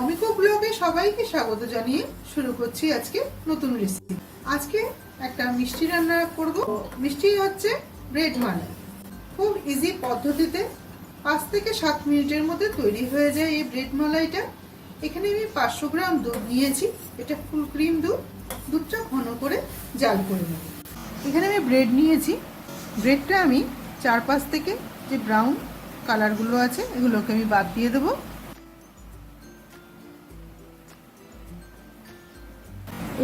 অমিকো ব্লগে সবাইকে স্বাগত জানিয়ে শুরু করছি আজকে নতুন রেসিপি আজকে একটা মিষ্টি রান্না করব। মিষ্টি হচ্ছে ব্রেড মালাই খুব ইজি পদ্ধতিতে পাঁচ থেকে সাত মিনিটের মধ্যে তৈরি হয়ে যায় এই ব্রেড মালাইটা। এখানে আমি পাঁচশো গ্রাম দুধ নিয়েছি। এটা ফুল ক্রিম দুধ। দুধটা ঘন করে জাল করে নেব। এখানে আমি ব্রেড নিয়েছি। ব্রেডটা আমি চার পাঁচ থেকে যে ব্রাউন কালারগুলো আছে, এগুলোকে আমি বাদ দিয়ে দেবো।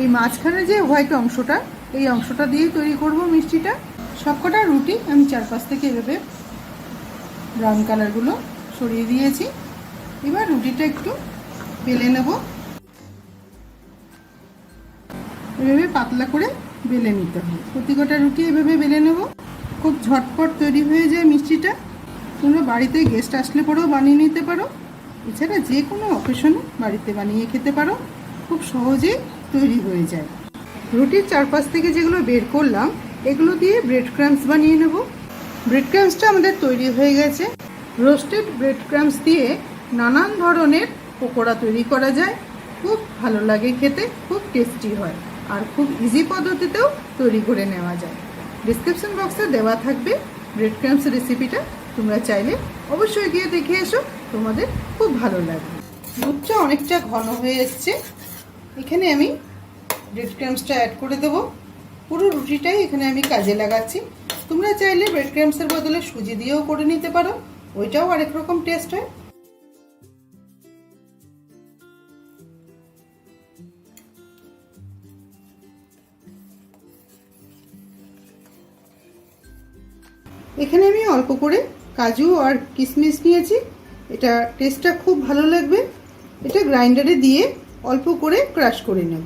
এই মাঝখানে যে হোয়াইট অংশটা, এই অংশটা দিয়েই তৈরি করব মিষ্টিটা। সবকটা রুটি আমি চারপাশ থেকে এভাবে ব্রাউন কালারগুলো সরিয়ে দিয়েছি। এবার রুটিটা একটু বেলে নেব। এভাবে পাতলা করে বেলে নিতে হবে। প্রতি কটা রুটি এভাবে বেলে নেব। খুব ঝটপট তৈরি হয়ে যায় মিষ্টিটা। তোমরা বাড়িতে গেস্ট আসলে পরেও বানিয়ে নিতে পারো। এছাড়া যে কোনো অকেশনে বাড়িতে বানিয়ে খেতে পারো। খুব সহজেই তৈরি হয়ে যায়। রুটির চারপাশ থেকে যেগুলো বের করলাম, এগুলো দিয়ে ব্রেড ক্রামস বানিয়ে নেব। ব্রেড ক্রামসটা আমাদের তৈরি হয়ে গেছে। রোস্টেড ব্রেড ক্রামস দিয়ে নানান ধরনের পকোড়া তৈরি করা যায়। খুব ভালো লাগে খেতে, খুব টেস্টি হয় আর খুব ইজি পদ্ধতিতেও তৈরি করে নেওয়া যায়। ডিসক্রিপশন বক্সে দেওয়া থাকবে ব্রেড ক্রামস রেসিপিটা তোমরা চাইলে অবশ্যই গিয়ে দেখে এসো, তোমাদের খুব ভালো লাগবে। দুধটা অনেকটা ঘন হয়ে এসছে। এখানে আমি ব্রেড ক্রামসটা অ্যাড করে দেবো। পুরো রুটিটাই এখানে আমি কাজে লাগাচ্ছি। তোমরা চাইলে ব্রেড ক্রামসের বদলে সুজি দিয়েও করে নিতে পারো। ওইটাও আরেক রকম টেস্ট হয়। এখানে আমি অল্প করে কাজু আর কিশমিশ নিয়েছি। এটা টেস্টটা খুব ভালো লাগবে। এটা গ্রাইন্ডারে দিয়ে অল্প করে ক্রাশ করে নেব।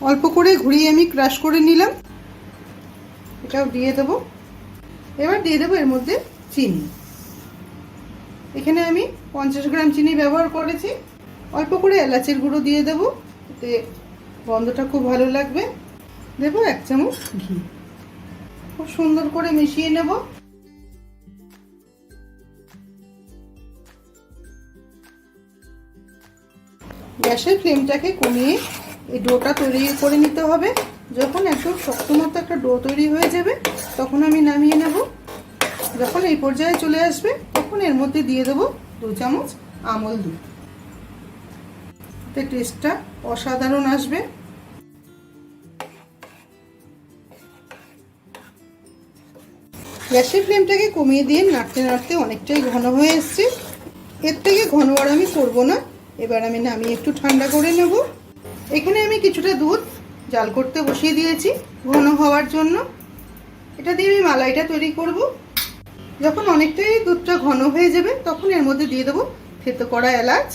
অল্প করে ঘুরিয়ে আমি ক্রাশ করে নিলাম। এটাও দিয়ে দেবো। এবার দিয়ে দেবো এর মধ্যে চিনি। এখানে আমি পঞ্চাশ গ্রাম চিনি ব্যবহার করেছি। অল্প করে এলাচের গুঁড়ো দিয়ে দেবো। এতে গন্ধটা খুব ভালো লাগবে। দেবো এক চামচ ঘি। খুব সুন্দর করে মিশিয়ে নেব। গ্যাসের ফ্লেমটাকে কমিয়ে এই ডোটা তৈরি করে নিতে হবে। যখন একদম শক্ত মতো একটা ডো তৈরি হয়ে যাবে, তখন আমি নামিয়ে নেব। যখন এই পর্যায়ে চলে আসবে, তখন এর মধ্যে দিয়ে দেবো দু চামচ আমল দুধ। টেস্টটা অসাধারণ আসবে। গ্যাসের ফ্লেমটাকে কমিয়ে দিয়ে নাড়তে নাড়তে অনেকটাই ঘন হয়ে এসছে। এর থেকে ঘন আর আমি করব না। এবার আমি নামিয়ে একটু ঠান্ডা করে নেব। এখানে আমি কিছুটা দুধ জাল করতে বসিয়ে দিয়েছি ঘন হওয়ার জন্য। এটা দিয়ে আমি মালাইটা তৈরি করব। যখন অনেকটাই দুধটা ঘন হয়ে যাবে, তখন এর মধ্যে দিয়ে দেবো থেতো করা এলাচ।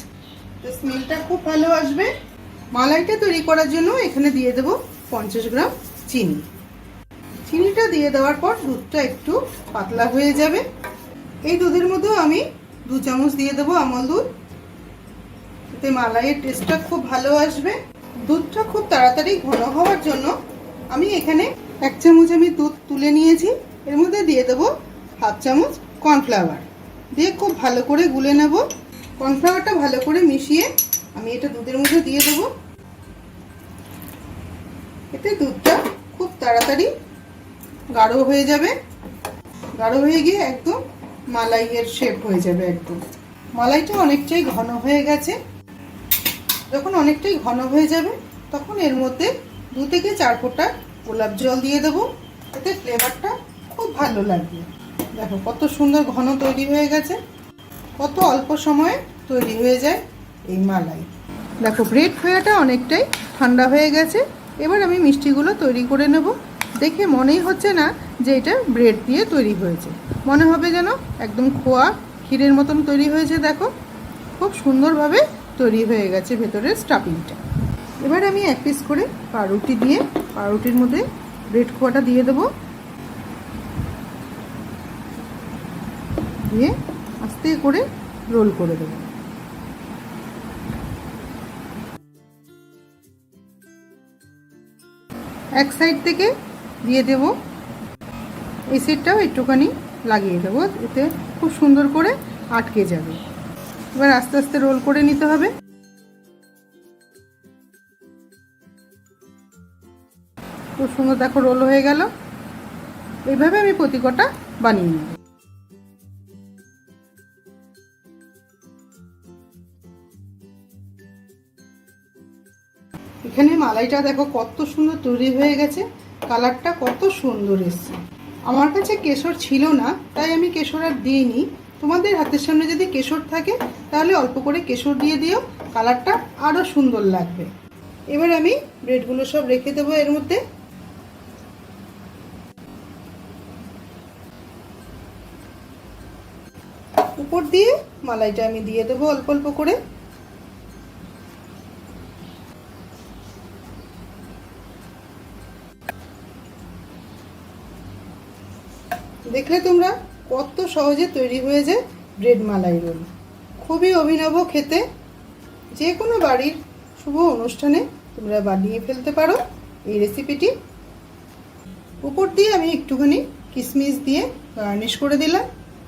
তো স্মেলটা খুব ভালো আসবে। মালাইটা তৈরি করার জন্য এখানে দিয়ে দেবো পঞ্চাশ গ্রাম চিনি। চিনিটা দিয়ে দেওয়ার পর দুধটা একটু পাতলা হয়ে যাবে। এই দুধের মধ্যেও আমি দু চামচ দিয়ে দেবো আমল দুধ। এতে মালাইয়ের টেস্টটা খুব ভালো আসবে। দুধটা খুব তাড়াতাড়ি ঘন হওয়ার জন্য আমি এখানে এক চামচ আমি দুধ তুলে নিয়েছি। এর মধ্যে দিয়ে দেবো হাফ চামচ কর্নফ্লাওয়ার। দিয়ে খুব ভালো করে গুলে নেব। কর্নফ্লাওয়ারটা ভালো করে মিশিয়ে আমি এটা দুধের মধ্যে দিয়ে দেবো। এতে দুধটা খুব তাড়াতাড়ি গাঢ় হয়ে যাবে। গাঢ় হয়ে গিয়ে একদম মালাইয়ের শেপ হয়ে যাবে একদম। মালাইটা অনেকটাই ঘন হয়ে গেছে। যখন অনেকটাই ঘন হয়ে যাবে, তখন এর মধ্যে দু থেকে চার ফোঁটা গোলাপ জল দিয়ে দেবো। এতে ফ্লেভারটা খুব ভালো লাগবে। দেখো কত সুন্দর ঘন তৈরি হয়ে গেছে। কত অল্প সময়ে তৈরি হয়ে যায় এই মালাই। দেখো ব্রেড খোয়াটা অনেকটাই ঠান্ডা হয়ে গেছে। এবার আমি মিষ্টিগুলো তৈরি করে নেব। দেখে মনেই হচ্ছে না যে এটা ব্রেড দিয়ে তৈরি হয়েছে। মনে হবে যেন একদম খোয়া ক্ষীরের মতন তৈরি হয়েছে, দেখো। খুব সুন্দরভাবে তৈরি হয়ে গেছে ভেতরের স্টাফিংটা এবার আমি এক পিস করে পাউরুটি দিয়ে, পাউরুটির মধ্যে ব্রেড খোয়াটা দিয়ে দেবো। দিয়ে আস্তে করে রোল করে দেবো। এক সাইড থেকে দিয়ে দেব। এই সাইডটাও একটুখানি লাগিয়ে দেবো, এতে খুব সুন্দর করে আটকে যাবে। এবার আস্তে আস্তে রোল করে নিতে হবে। খুব সুন্দর দেখো রোল হয়ে গেল। এইভাবে আমি প্রতি কটা বানিয়ে নেব। এখানে মালাইটা দেখো কত সুন্দর তৈরি হয়ে গেছে। কালারটা কত সুন্দর এসছে। আমার কাছে কেশর ছিল না, তাই আমি কেশর আর দিইনি। তোমাদের হাতের সামনে যদি কেশর থাকে, তাহলে অল্প করে কেশর দিয়ে দিও। কালারটা আরও সুন্দর লাগবে। এবার আমি ব্রেডগুলো সব রেখে দেবো এর মধ্যে। উপর দিয়ে মালাইটা আমি দিয়ে দেবো অল্প অল্প করে। দেখলে তোমরা কত সহজে তৈরি হয়ে যায় ব্রেড মালাই রোল। খুবই অভিনব খেতে। যে কোনো বাড়ির শুভ অনুষ্ঠানে তোমরা বানিয়ে ফেলতে পারো এই রেসিপিটি উপর দিয়ে আমি একটুখানি কিশমিশ দিয়ে গার্নিশ করে দিলাম।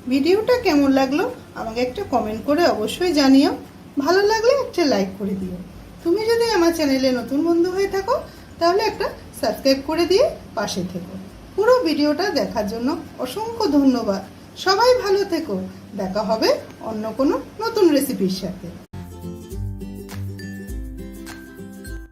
ভিডিওটা কেমন লাগল আমাকে একটা কমেন্ট করে অবশ্যই জানিও। ভালো লাগলে একটা লাইক করে দিও। তুমি যদি আমার চ্যানেলে নতুন বন্ধু হয়ে থাকো, তাহলে একটা সাবস্ক্রাইব করে দিয়ে পাশে থেকো। পুরো ভিডিওটা দেখার জন্য অসংখ্য ধন্যবাদ। সবাই ভালো থেকো। দেখা হবে অন্য কোনো নতুন রেসিপির সাথে।